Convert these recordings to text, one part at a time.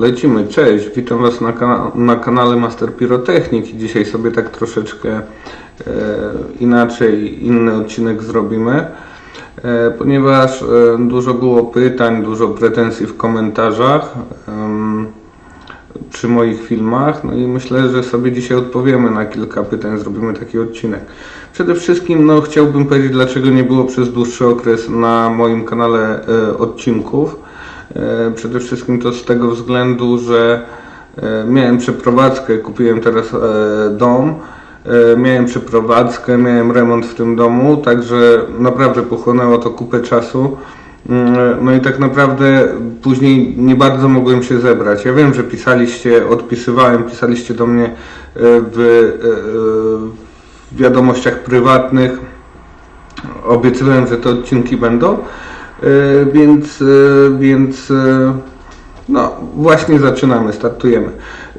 Lecimy, cześć, witam Was na, kana- na kanale Master Pyrotechnik. Dzisiaj sobie tak troszeczkę e, inaczej, inny odcinek zrobimy, e, ponieważ e, dużo było pytań, dużo pretensji w komentarzach em, przy moich filmach, no i myślę, że sobie dzisiaj odpowiemy na kilka pytań, zrobimy taki odcinek. Przede wszystkim no, chciałbym powiedzieć, dlaczego nie było przez dłuższy okres na moim kanale e, odcinków. E, Przede wszystkim to z tego względu, że e, miałem przeprowadzkę, kupiłem teraz e, dom, miałem przeprowadzkę, miałem remont w tym domu, także naprawdę pochłonęło to kupę czasu. Mm, No i tak naprawdę później nie bardzo mogłem się zebrać. Ja wiem, że pisaliście, odpisywałem, pisaliście do mnie w, w wiadomościach prywatnych. Obiecywałem, że te odcinki będą. E, więc, e, więc e, no właśnie zaczynamy, startujemy.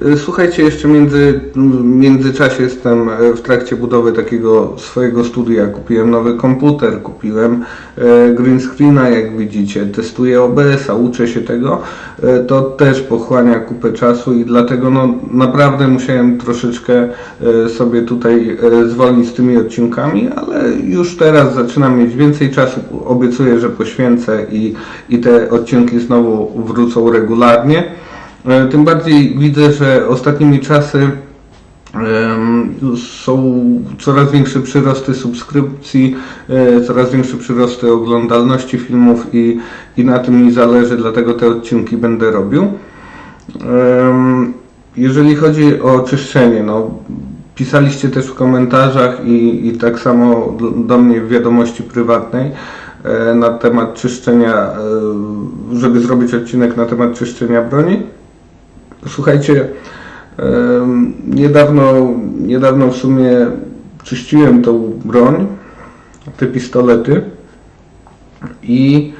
E, Słuchajcie, jeszcze między, w międzyczasie jestem e, w trakcie budowy takiego swojego studia. Kupiłem nowy komputer, kupiłem e, green screena, jak widzicie, testuję OBS-a, uczę się tego. To też pochłania kupę czasu i dlatego no, naprawdę musiałem troszeczkę sobie tutaj zwolnić z tymi odcinkami, ale już teraz zaczynam mieć więcej czasu. Obiecuję, że poświęcę i, i te odcinki znowu wrócą regularnie. E, Tym bardziej widzę, że ostatnimi czasy są coraz większe przyrosty subskrypcji, e, coraz większe przyrosty oglądalności filmów i, i na tym mi zależy, dlatego te odcinki będę robił. Jeżeli chodzi o czyszczenie, no, pisaliście też w komentarzach i, i tak samo do- mnie w wiadomości prywatnej e, na temat czyszczenia, żeby zrobić odcinek na temat czyszczenia broni. Słuchajcie, niedawno, niedawno w sumie czyściłem tą broń, te pistolety i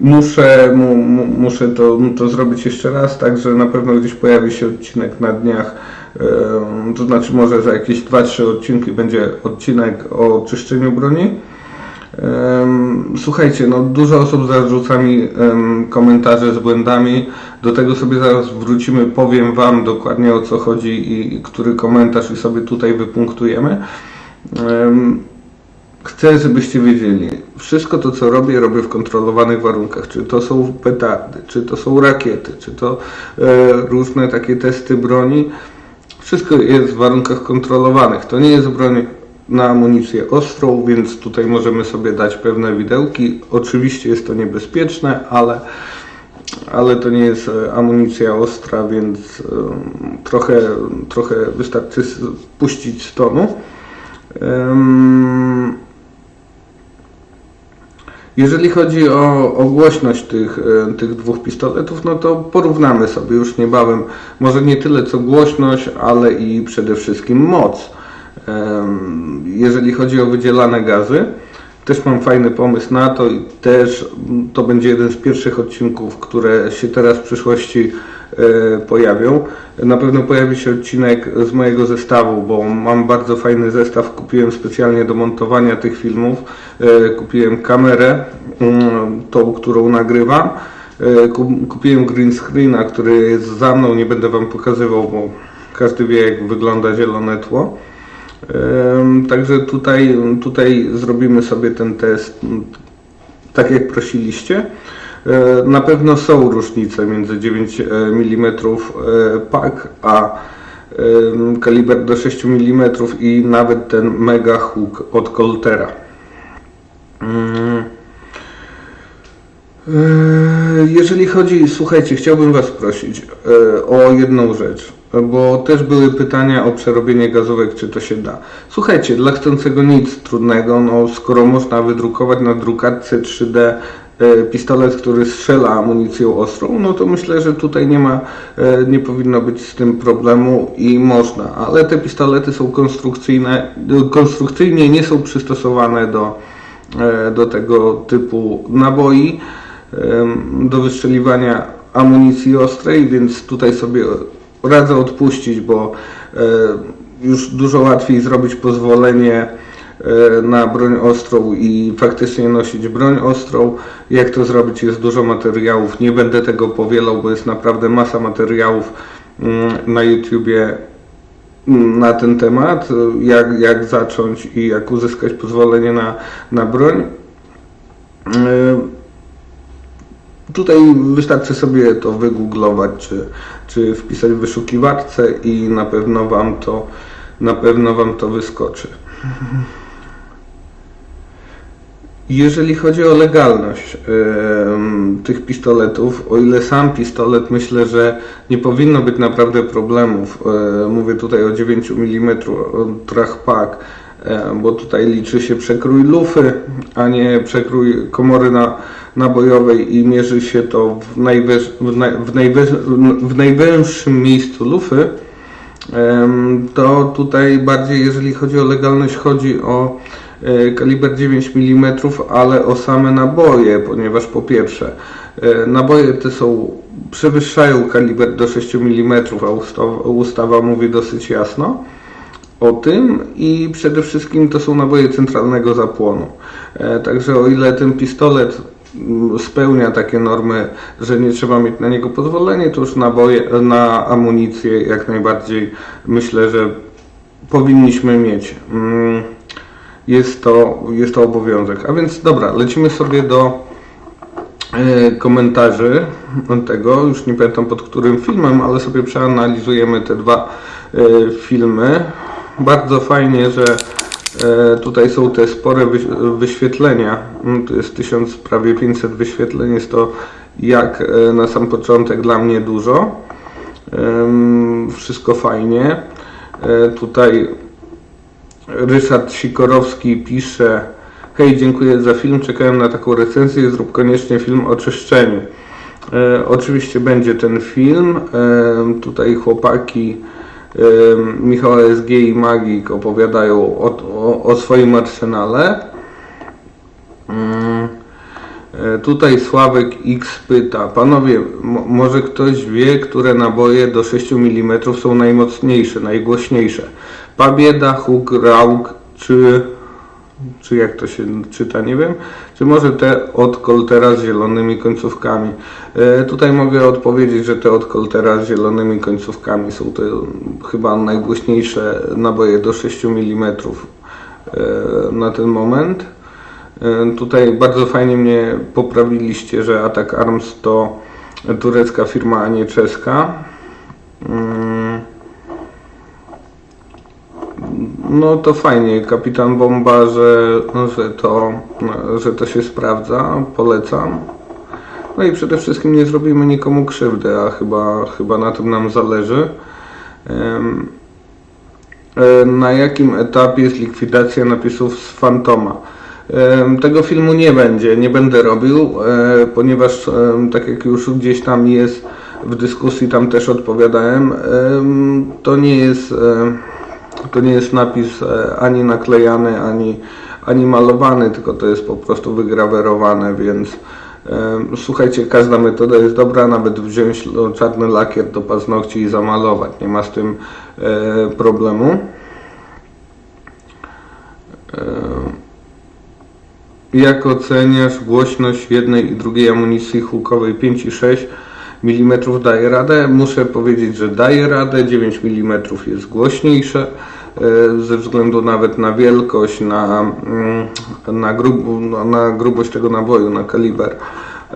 muszę, mu, mu, muszę to, to zrobić jeszcze raz, także na pewno gdzieś pojawi się odcinek na dniach, to znaczy może za jakieś 2-3 odcinki będzie odcinek o czyszczeniu broni. Słuchajcie, no dużo osób zarzuca mi komentarze z błędami. Do tego sobie zaraz wrócimy, powiem Wam dokładnie o co chodzi i, który komentarz i sobie tutaj wypunktujemy. Em, Chcę, żebyście wiedzieli, wszystko to co robię, robię w kontrolowanych warunkach. Czy to są petardy, czy to są rakiety, czy to e, różne takie testy broni. Wszystko jest w warunkach kontrolowanych. To nie jest broń na amunicję ostrą, więc tutaj możemy sobie dać pewne widełki. Oczywiście jest to niebezpieczne, ale, ale to nie jest e, amunicja ostra, więc trochę, trochę wystarczy puścić z tonu. Jeżeli chodzi o, o głośność tych, e, tych dwóch pistoletów, no to porównamy sobie już niebawem. Może nie tyle co głośność, ale i przede wszystkim moc. Jeżeli chodzi o wydzielane gazy, też mam fajny pomysł na to i też to będzie jeden z pierwszych odcinków, które się teraz w przyszłości e, pojawią. Na pewno pojawi się odcinek z mojego zestawu, bo mam bardzo fajny zestaw. Kupiłem specjalnie do montowania tych filmów. E, Kupiłem kamerę, mm, tą, którą nagrywam. E, ku- Kupiłem green screena, który jest za mną. Nie będę Wam pokazywał, bo każdy wie, jak wygląda zielone tło. Także tutaj, tutaj zrobimy sobie ten test tak jak prosiliście. E, Na pewno są różnice między 9 mm pak a kaliber do 6 mm i nawet ten mega hook od Coltera. Mm. Jeżeli chodzi, słuchajcie, chciałbym Was prosić e, o jedną rzecz, bo też były pytania o przerobienie gazówek, czy to się da. Słuchajcie, dla chcącego nic trudnego, no skoro można wydrukować na drukarce 3D e, pistolet, który strzela amunicją ostrą, no to myślę, że tutaj nie ma, e, nie powinno być z tym problemu i można, ale te pistolety są konstrukcyjne, konstrukcyjnie nie są przystosowane do, do tego typu naboi do wystrzeliwania amunicji ostrej, więc tutaj sobie radzę odpuścić, bo e, już dużo łatwiej zrobić pozwolenie e, na broń ostrą i faktycznie nosić broń ostrą. Jak to zrobić? Jest dużo materiałów. Nie będę tego powielał, bo jest naprawdę masa materiałów mm, na YouTubie mm, na ten temat, jak, jak zacząć i jak uzyskać pozwolenie na, na broń. Tutaj wystarczy sobie to wygooglować, czy, czy wpisać w wyszukiwarce i na pewno Wam to, na pewno Wam to wyskoczy. Jeżeli chodzi o legalność em, tych pistoletów, o ile sam pistolet myślę, że nie powinno być naprawdę problemów. E, mówię tutaj o 9 mm pak, e, bo tutaj liczy się przekrój lufy, a nie przekrój komory na, nabojowej i mierzy się to w, najwyż, w, naj, w, najwyż, w miejscu lufy. To tutaj bardziej, jeżeli chodzi o legalność, chodzi o e, kaliber 9 mm, ale o same naboje, ponieważ po pierwsze, e, naboje te są, przewyższają kaliber do 6 mm, a ustawa, ustawa mówi dosyć jasno o tym i przede wszystkim to są naboje centralnego zapłonu. E, Także o ile ten pistolet spełnia takie normy, że nie trzeba mieć na niego pozwolenia, to już naboje, na amunicję jak najbardziej myślę, że powinniśmy mieć. Mm, Jest to, jest to obowiązek. A więc dobra, lecimy sobie do e, komentarzy tego, już nie pamiętam pod którym filmem, ale sobie przeanalizujemy te dwa e, filmy. Bardzo fajnie, że tutaj są te spore wyś- wyświetlenia. Mm, Tu jest 1000, prawie 500 wyświetleń, jest to jak e, na sam początek dla mnie dużo. Wszystko fajnie. E, Tutaj Ryszard Sikorowski pisze Hej, dziękuję za film, czekałem na taką recenzję, zrób koniecznie film o czyszczeniu. E, oczywiście będzie ten film. E, tutaj chłopaki e, Michał SG i Magik opowiadają o, o, o swoim arsenale. Mm, e, Tutaj Sławek X pyta, panowie, mo- może ktoś wie, które naboje do 6 mm są najmocniejsze, najgłośniejsze? Pabieda, Huk, Rauk, czy, czy jak to się czyta, nie wiem, czy może te od Coltera z zielonymi końcówkami? E, tutaj mogę odpowiedzieć, że te od Coltera z zielonymi końcówkami są te chyba najgłośniejsze naboje do 6 mm e, na ten moment. E, Tutaj bardzo fajnie mnie poprawiliście, że Attack Arms to turecka firma, a nie czeska. Mm. No to fajnie, Kapitan Bomba, że, że, to, że to się sprawdza, polecam. No i przede wszystkim nie zrobimy nikomu krzywdy, a chyba, chyba na tym nam zależy. E, Na jakim etapie jest likwidacja napisów z Fantoma? Tego filmu nie będzie, nie będę robił, e, ponieważ tak jak już gdzieś tam jest w dyskusji, tam też odpowiadałem, em, to nie jest, e, to nie jest napis e, ani naklejany, ani, ani malowany, tylko to jest po prostu wygrawerowane, więc słuchajcie, każda metoda jest dobra, nawet wziąć czarny lakier do paznokci i zamalować, nie ma z tym e, problemu. Jak oceniasz głośność jednej i drugiej amunicji hukowej 5 i 6 mm daje radę? Muszę powiedzieć, że daje radę. 9 mm jest głośniejsze e, ze względu nawet na wielkość, na, mm, na, grub, no, na grubość tego naboju, na kaliber.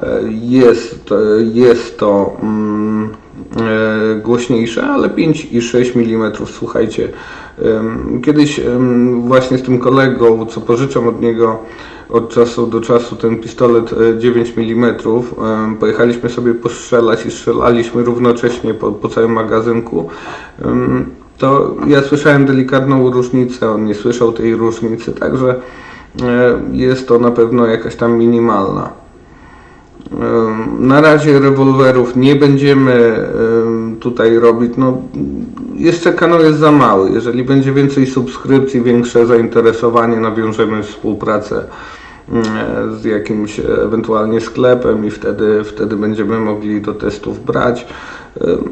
E, Jest, e, jest to mm, głośniejsze, ale 5 i 6 mm, słuchajcie, kiedyś właśnie z tym kolegą, co pożyczam od niego od czasu do czasu ten pistolet e, 9 mm, em, pojechaliśmy sobie postrzelać i strzelaliśmy równocześnie po, po całym magazynku, to ja słyszałem delikatną różnicę, on nie słyszał tej różnicy, także e, jest to na pewno jakaś tam minimalna. Na razie rewolwerów nie będziemy em, tutaj robić. No, jeszcze kanał jest za mały. Jeżeli będzie więcej subskrypcji, większe zainteresowanie, nawiążemy współpracę mm, z jakimś ewentualnie sklepem i wtedy, wtedy będziemy mogli do testów brać.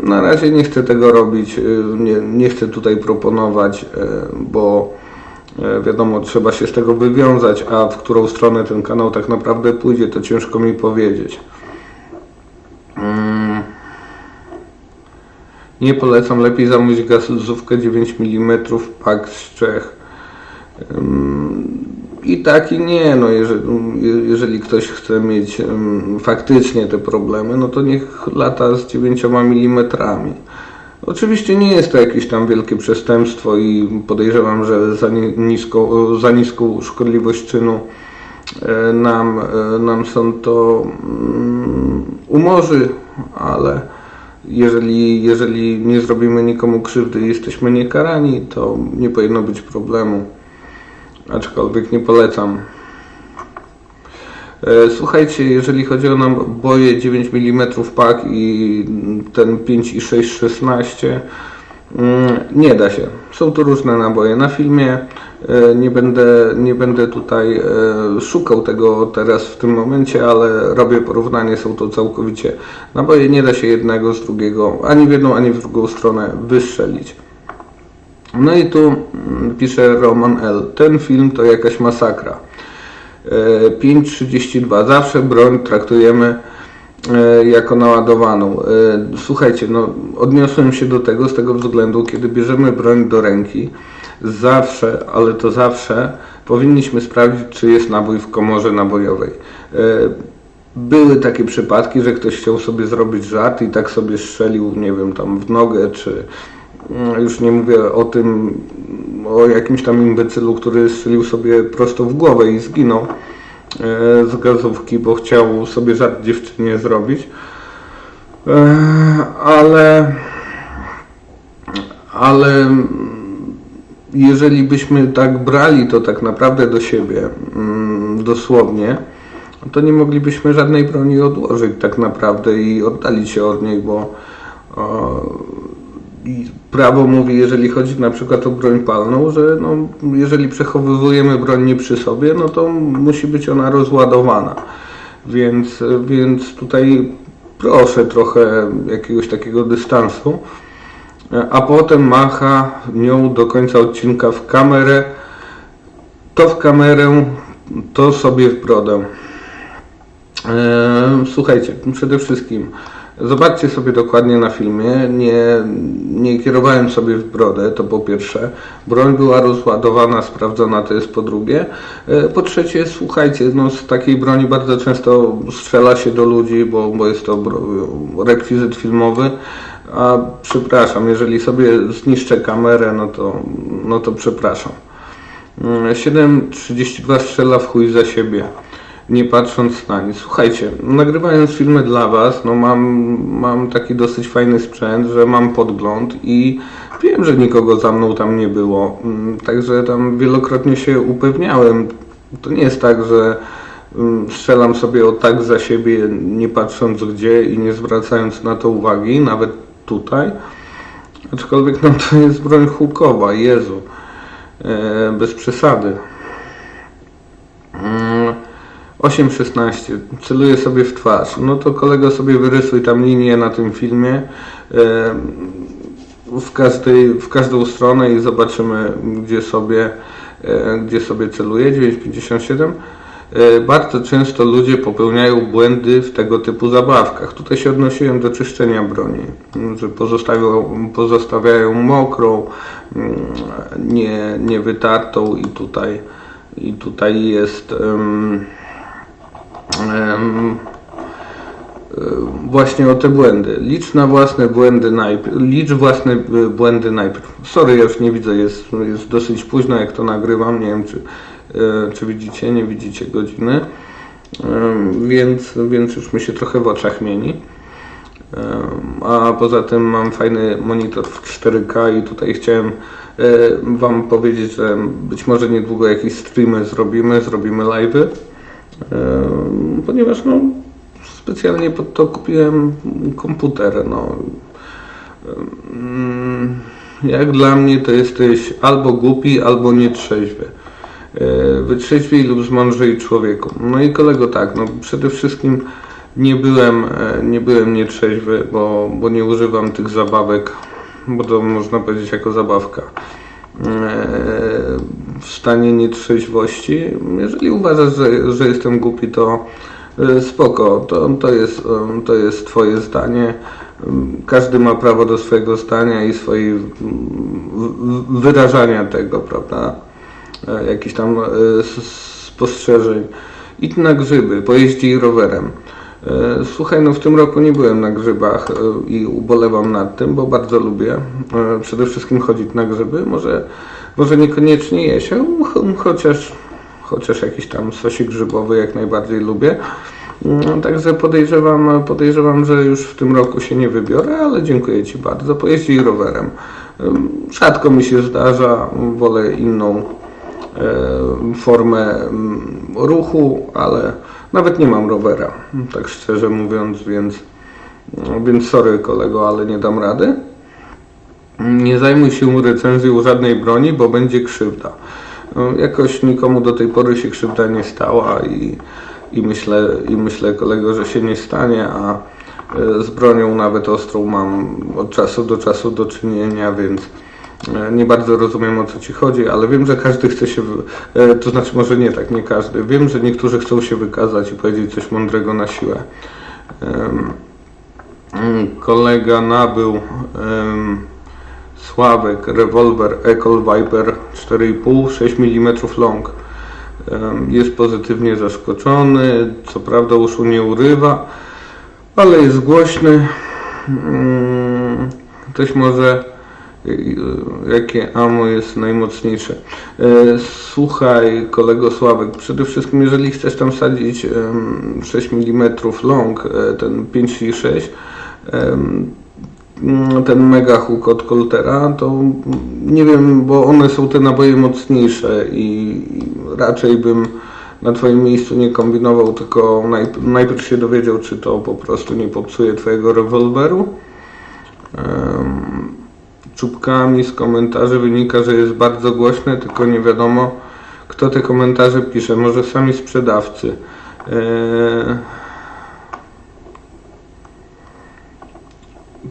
Na razie nie chcę tego robić, nie, nie chcę tutaj proponować, bo Wiadomo, trzeba się z tego wywiązać, a w którą stronę ten kanał tak naprawdę pójdzie, to ciężko mi powiedzieć. Mm. Nie polecam, lepiej zamówić gazówkę 9 mm pak z Czech. I tak i nie, no jeżeli, jeżeli ktoś chce mieć faktycznie te problemy, no to niech lata z 9 mm. Oczywiście nie jest to jakieś tam wielkie przestępstwo i podejrzewam, że za, ni- niską, za niską szkodliwość czynu e, nam, e, nam sąd to mm, umorzy, ale jeżeli, jeżeli nie zrobimy nikomu krzywdy i jesteśmy niekarani, to nie powinno być problemu. Aczkolwiek nie polecam. E, Słuchajcie, jeżeli chodzi o naboje 9 mm pak i ten 5,6 16, mm, nie da się. Są to różne naboje. Na filmie e, nie będę, nie będę tutaj e, szukał tego teraz w tym momencie, ale robię porównanie. Są to całkowicie naboje. Nie da się jednego z drugiego, ani w jedną, ani w drugą stronę wystrzelić. No i tu mm, pisze Roman L. Ten film to jakaś masakra. E, 5.32. Zawsze broń traktujemy e, jako naładowaną. E, Słuchajcie, no, odniosłem się do tego z tego względu, kiedy bierzemy broń do ręki, zawsze, ale to zawsze, powinniśmy sprawdzić, czy jest nabój w komorze nabojowej. E, Były takie przypadki, że ktoś chciał sobie zrobić żart i tak sobie strzelił, nie wiem, tam w nogę, czy mm, już nie mówię o tym, o jakimś tam imbecylu, który strzelił sobie prosto w głowę i zginął e, z gazówki, bo chciał sobie żart dziewczynie zrobić. E, Ale, ale jeżeli byśmy tak brali to tak naprawdę do siebie, mm, dosłownie, to nie moglibyśmy żadnej broni odłożyć tak naprawdę i oddalić się od niej, bo prawo mówi, jeżeli chodzi na przykład o broń palną, że no, jeżeli przechowujemy broń nie przy sobie, no to musi być ona rozładowana. Więc, więc tutaj proszę trochę jakiegoś takiego dystansu. A potem macha nią do końca odcinka w kamerę. To w kamerę, to sobie w brodę. Eee, Słuchajcie, przede wszystkim zobaczcie sobie dokładnie na filmie. Nie, nie kierowałem sobie w brodę, to po pierwsze. Broń była rozładowana, sprawdzona, to jest po drugie. E, Po trzecie, słuchajcie, no z takiej broni bardzo często strzela się do ludzi, bo, bo jest to rekwizyt filmowy. A przepraszam, jeżeli sobie zniszczę kamerę, no to, no to przepraszam. Mm, 7.32 strzela w chuj za siebie, nie patrząc na nic. Słuchajcie, nagrywając filmy dla Was, no mam, mam taki dosyć fajny sprzęt, że mam podgląd i wiem, że nikogo za mną tam nie było. Mm, Także tam wielokrotnie się upewniałem. To nie jest tak, że mm, strzelam sobie o tak za siebie, nie patrząc gdzie i nie zwracając na to uwagi, nawet tutaj. Aczkolwiek no to jest broń hukowa, Jezu. E, bez przesady. Mm, 8.16. Celuję sobie w twarz. No to kolego sobie wyrysuj tam linię na tym filmie w, każdej, w każdą stronę i zobaczymy gdzie sobie, e, gdzie sobie celuję. 9.57. E, Bardzo często ludzie popełniają błędy w tego typu zabawkach. Tutaj się odnosiłem do czyszczenia broni, że pozostawiają, pozostawiają mokrą, mm, nie, nie wytartą i tutaj, i tutaj jest e, właśnie o te błędy. Licz na własne błędy najpierw. Licz własne y, błędy najpierw. Sorry, ja już nie widzę, jest, jest dosyć późno jak to nagrywam. Nie wiem czy, e, czy widzicie, nie widzicie godziny. Więc, więc już mi się trochę w oczach mieni. A poza tym mam fajny monitor w 4K i tutaj chciałem e, Wam powiedzieć, że być może niedługo jakieś streamy zrobimy, zrobimy live'y, ponieważ no, specjalnie pod to kupiłem komputer. No. Jak dla mnie to jesteś albo głupi, albo nietrzeźwy. E, Wytrzeźwiej lub zmądrzej człowieku. No i kolego tak, no przede wszystkim nie byłem, e, nie byłem nietrzeźwy, bo, bo nie używam tych zabawek, bo to można powiedzieć jako zabawka. E, w stanie nietrzeźwości. Jeżeli uważasz, że, że jestem głupi, to y, spoko, to, to, jest, y, to jest Twoje zdanie. Każdy ma prawo do swojego zdania i swojej mm, wyrażania tego, prawda? E, Jakichś tam e, spostrzeżeń. Idź na grzyby, pojeździ rowerem. E, Słuchaj, no w tym roku nie byłem na grzybach e, i ubolewam nad tym, bo bardzo lubię e, przede wszystkim chodzić na grzyby. Może, może niekoniecznie ch- chociaż, chociaż jakiś tam sosik grzybowy jak najbardziej lubię. Mm, Także podejrzewam, podejrzewam, że już w tym roku się nie wybiorę, ale dziękuję Ci bardzo. Pojeździ rowerem. Rzadko mi się zdarza, wolę inną formę mm, ruchu, ale nawet nie mam rowera, tak szczerze mówiąc, więc, więc sorry kolego, ale nie dam rady. Nie zajmuj się recenzją żadnej broni, bo będzie krzywda. No, Jakoś nikomu do tej pory się krzywda nie stała i, i, myślę, i myślę kolego, że się nie stanie, a e, z bronią nawet ostrą mam od czasu do czasu do czynienia, więc nie bardzo rozumiem o co Ci chodzi, ale wiem, że każdy chce się, e, to znaczy może nie tak, nie każdy. Wiem, że niektórzy chcą się wykazać i powiedzieć coś mądrego na siłę. Mm, Kolega nabył Sławek rewolwer Ecol Viper 4,5 6 mm long. Jest pozytywnie zaskoczony, co prawda uszu nie urywa, ale jest głośny. Mm, Ktoś może jakie amo jest najmocniejsze. E, Słuchaj, kolego Sławek, przede wszystkim jeżeli chcesz tam sadzić em, 6 mm long, ten 5,6 em, mm, ten mega hook od Coltera, to nie wiem, bo one są te naboje mocniejsze i i raczej bym na Twoim miejscu nie kombinował, tylko najp- najpierw się dowiedział, czy to po prostu nie popsuje Twojego rewolweru. Czubkami z komentarzy wynika, że jest bardzo głośne, tylko nie wiadomo, kto te komentarze pisze. Może sami sprzedawcy. Eee,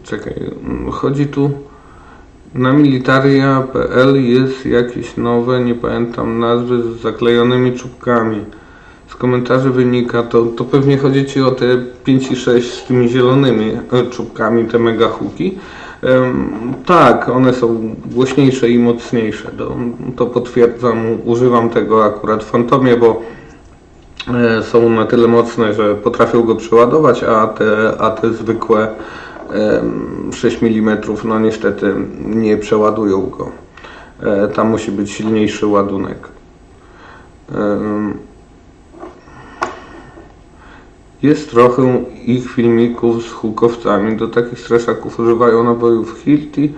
Czekaj, mm, chodzi tu na militaria.pl jest jakieś nowe, nie pamiętam nazwy, z zaklejonymi czubkami. Z komentarzy wynika, to, to pewnie chodzi Ci o te 5 i 6 z tymi zielonymi e, czubkami, te mega huki. Em, tak, one są głośniejsze i mocniejsze, to, to potwierdzam, używam tego akurat w Fantomie, bo e, są na tyle mocne, że potrafią go przeładować, a te, a te zwykłe em, 6 mm no niestety nie przeładują go. E, Tam musi być silniejszy ładunek. Em, Jest trochę ich filmików z hukowcami. Do takich straszaków używają nabojów Hilti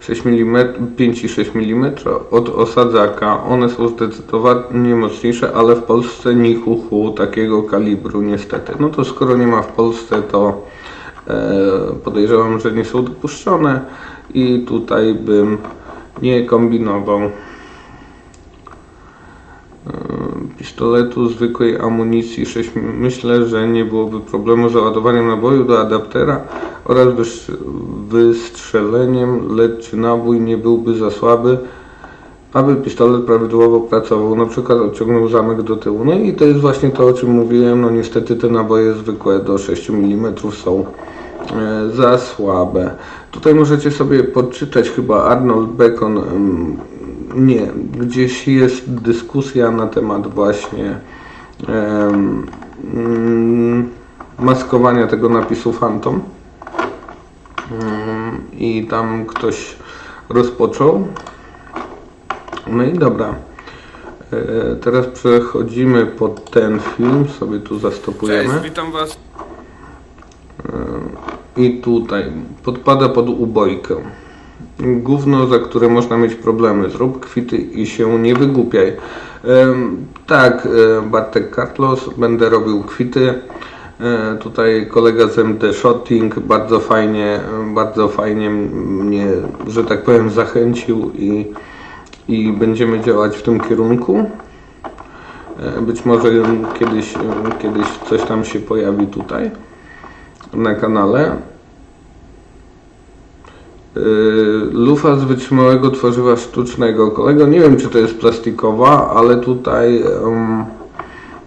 6 mm, 5 i 6 mm od osadzaka. One są zdecydowanie mocniejsze, ale w Polsce ni huhu takiego kalibru niestety. No to skoro nie ma w Polsce, to e, podejrzewam, że nie są dopuszczone i tutaj bym nie kombinował pistoletu, zwykłej amunicji 6 myślę, że nie byłoby problemu z załadowaniem naboju do adaptera oraz wystrzeleniem, lecz nabój nie byłby za słaby, aby pistolet prawidłowo pracował, na przykład odciągnął zamek do tyłu. No i to jest właśnie to, o czym mówiłem, no niestety te naboje zwykłe do 6 mm są e, za słabe. Tutaj możecie sobie podczytać chyba Arnold Bacon, nie, gdzieś jest dyskusja na temat właśnie em, mm, maskowania tego napisu Phantom. Mm, I tam ktoś rozpoczął. No i dobra. E, Teraz przechodzimy pod ten film, sobie tu zastopujemy. Cześć, witam was. I tutaj podpada pod ubojkę. Gówno, za które można mieć problemy. Zrób kwity i się nie wygłupiaj. Tak, e, Bartek Carlos, będę robił kwity. E, tutaj kolega z MD Shotting bardzo fajnie, bardzo fajnie mnie, że tak powiem, zachęcił i, i będziemy działać w tym kierunku. E, Być może kiedyś, kiedyś coś tam się pojawi tutaj na kanale. Yy, lufa z wytrzymałego tworzywa sztucznego. Kolego, nie wiem czy to jest plastikowa, ale tutaj em,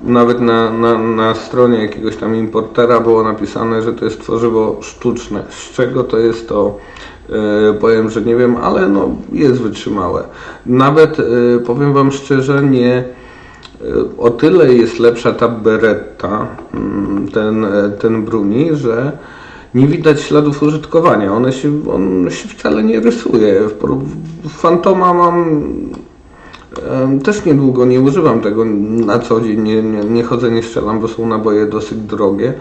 nawet na, na, na stronie jakiegoś tam importera było napisane, że to jest tworzywo sztuczne. Z czego to jest to? Yy, powiem, że nie wiem, ale no jest wytrzymałe. Nawet yy, powiem Wam szczerze, nie o tyle jest lepsza ta Beretta, mm, ten, e, ten Bruni, że nie widać śladów użytkowania. One się, on się wcale nie rysuje. Fantoma mam też niedługo, nie używam tego na co dzień, nie, nie, nie chodzę, nie strzelam, bo są naboje dosyć drogie.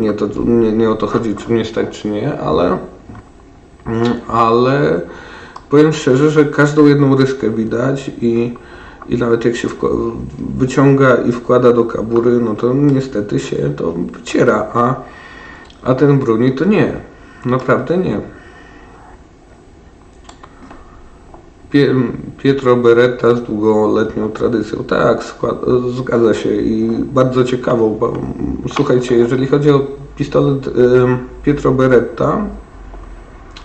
Nie, to, nie, nie o to chodzi, czy mnie stać, czy nie, ale, mm, ale powiem szczerze, że każdą jedną ryskę widać i, i nawet jak się wyciąga i wkłada do kabury, no to niestety się to wyciera, a a ten Bruni to nie. Naprawdę nie. Pie, Pietro Beretta z długoletnią tradycją. Tak, zgadza się i bardzo ciekawą. Bo, słuchajcie, jeżeli chodzi o pistolet Pietro Beretta,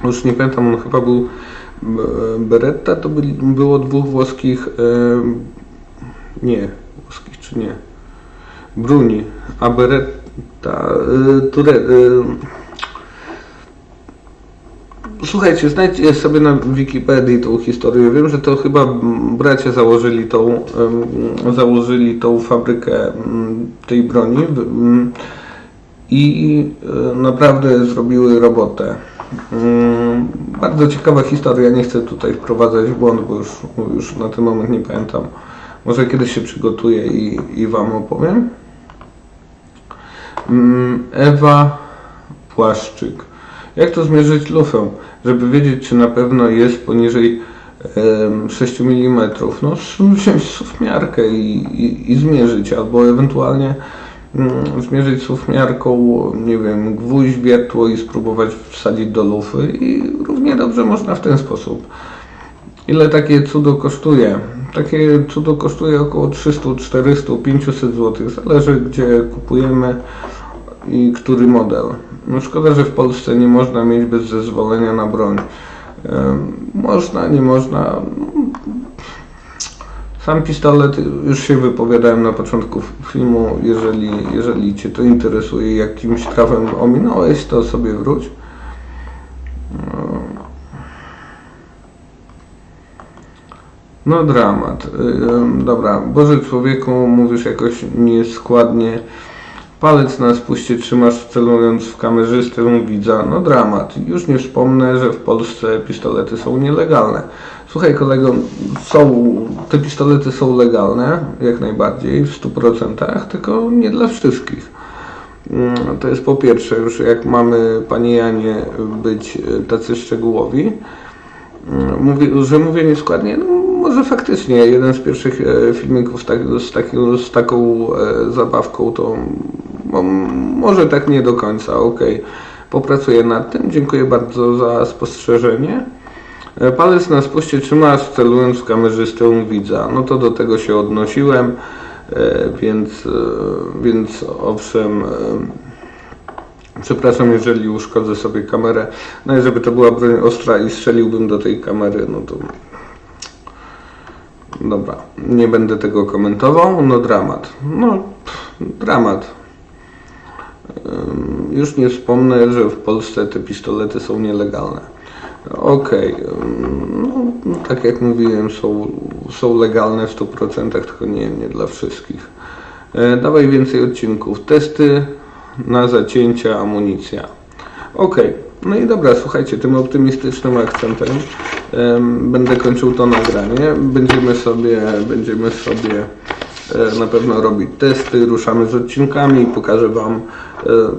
już nie pamiętam, on chyba był Beretta, to było dwóch włoskich, nie, włoskich czy nie, Bruni, a Beretta, y, Ture, y, Słuchajcie, znajdźcie sobie na Wikipedii tą historię. Wiem, że to chyba bracia założyli tą, założyli tą fabrykę tej broni i e, naprawdę zrobiły robotę. Mm, Bardzo ciekawa historia, nie chcę tutaj wprowadzać w błąd, bo już, już na ten moment nie pamiętam. Może kiedyś się przygotuję i, i Wam opowiem. Mm, Ewa Płaszczyk. Jak to zmierzyć lufę, żeby wiedzieć, czy na pewno jest poniżej em, 6 mm? No, wziąć suwmiarkę i, i, i zmierzyć, albo ewentualnie mm, zmierzyć suwmiarką, nie wiem, gwóźdź, wiertło i spróbować wsadzić do lufy i równie dobrze można w ten sposób. Ile takie cudo kosztuje? Takie cudo kosztuje około 300, 400, 500 zł. Zależy gdzie kupujemy i który model. No szkoda, że w Polsce nie można mieć bez zezwolenia na broń. Można, nie można. Sam pistolet, już się wypowiadałem na początku filmu, jeżeli, jeżeli Cię to interesuje, jakimś trafem ominąłeś, to sobie wróć. No dramat. Dobra, Boże człowieku, mówisz jakoś nieskładnie. Palec na spuście trzymasz celując w kamerzystę widza. No dramat. Już nie wspomnę, że w Polsce pistolety są nielegalne. Słuchaj kolego, są, te pistolety są legalne, jak najbardziej, w 100%, tylko nie dla wszystkich. Mm, To jest po pierwsze, już jak mamy, panie Janie, być e, tacy szczegółowi, Mm, że mówię nieskładnie, no może faktycznie jeden z pierwszych e, filmików z, tak, z taką e, zabawką to no, może tak nie do końca, okej. Popracuję nad tym, dziękuję bardzo za spostrzeżenie. E, Palec na spuście trzymasz celując w kamerzystę widza, no to do tego się odnosiłem, e, więc, e, więc owszem... Przepraszam, jeżeli uszkodzę sobie kamerę. No i żeby to była broń ostra i strzeliłbym do tej kamery, no to... Dobra, nie będę tego komentował. No dramat. No, pff, dramat. Już nie wspomnę, że w Polsce te pistolety są nielegalne. Okej, ym, no, no, tak jak mówiłem, są, są legalne w 100%, tylko nie, nie dla wszystkich. E, dawaj więcej odcinków. Testy na zacięcia, amunicja. Okej, no i dobra, słuchajcie, tym optymistycznym akcentem em, będę kończył to nagranie. Będziemy sobie, będziemy sobie na pewno robić testy, ruszamy z odcinkami, pokażę Wam, e,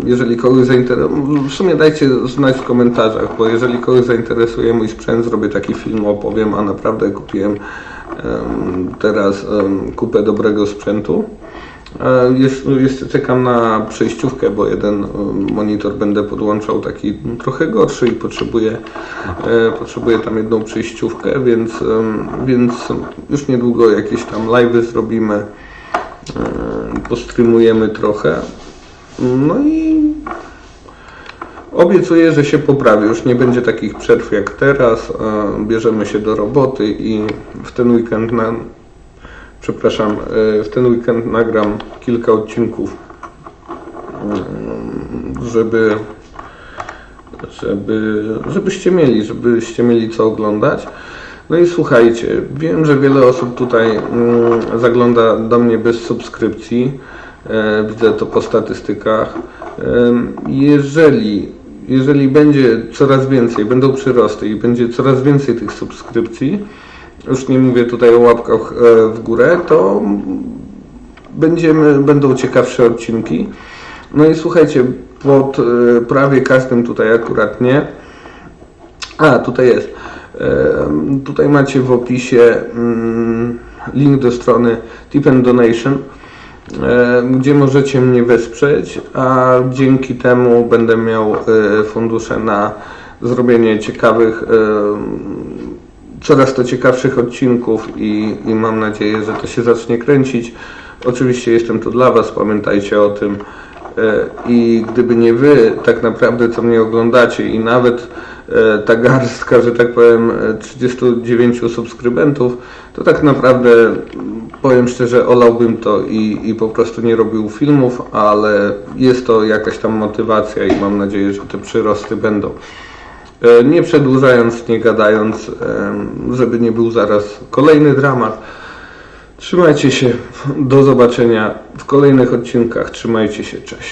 jeżeli kogoś zainteresuje, w sumie dajcie znać w komentarzach, bo jeżeli kogoś zainteresuje mój sprzęt, zrobię taki film, opowiem, a naprawdę kupiłem em, teraz kupę dobrego sprzętu. E, Jeszcze, czekam na przejściówkę, bo jeden monitor będę podłączał taki trochę gorszy i potrzebuję, e, potrzebuję tam jedną przejściówkę, więc, więc już niedługo jakieś tam live'y zrobimy, e, postreamujemy trochę. No i obiecuję, że się poprawi. Już nie będzie takich przerw jak teraz. Bierzemy się do roboty i w ten weekend przepraszam, e, w ten weekend nagram kilka odcinków, mm, żeby, żeby, żebyście mieli, żebyście mieli co oglądać. No i słuchajcie, wiem, że wiele osób tutaj mm, zagląda do mnie bez subskrypcji. E, widzę to po statystykach. Jeżeli, jeżeli będzie coraz więcej, będą przyrosty i będzie coraz więcej tych subskrypcji, już nie mówię tutaj o łapkach e, w górę, to będziemy, będą ciekawsze odcinki. No i słuchajcie, pod e, prawie każdym tutaj akurat nie. A, tutaj jest. Tutaj macie w opisie mm, link do strony Tip and Donation, gdzie możecie mnie wesprzeć, a dzięki temu będę miał e, fundusze na zrobienie ciekawych, coraz to ciekawszych odcinków i, i mam nadzieję, że to się zacznie kręcić. Oczywiście jestem tu dla Was, pamiętajcie o tym. E, I gdyby nie Wy, tak naprawdę, co mnie oglądacie i nawet ta garstka, że tak powiem, e, 39 subskrybentów, to tak naprawdę, mm, powiem szczerze, olałbym to i, i po prostu nie robił filmów, ale jest to jakaś tam motywacja i mam nadzieję, że te przyrosty będą. E, Nie przedłużając, nie gadając, żeby nie był zaraz kolejny dramat. Trzymajcie się. Do zobaczenia w kolejnych odcinkach. Trzymajcie się. Cześć.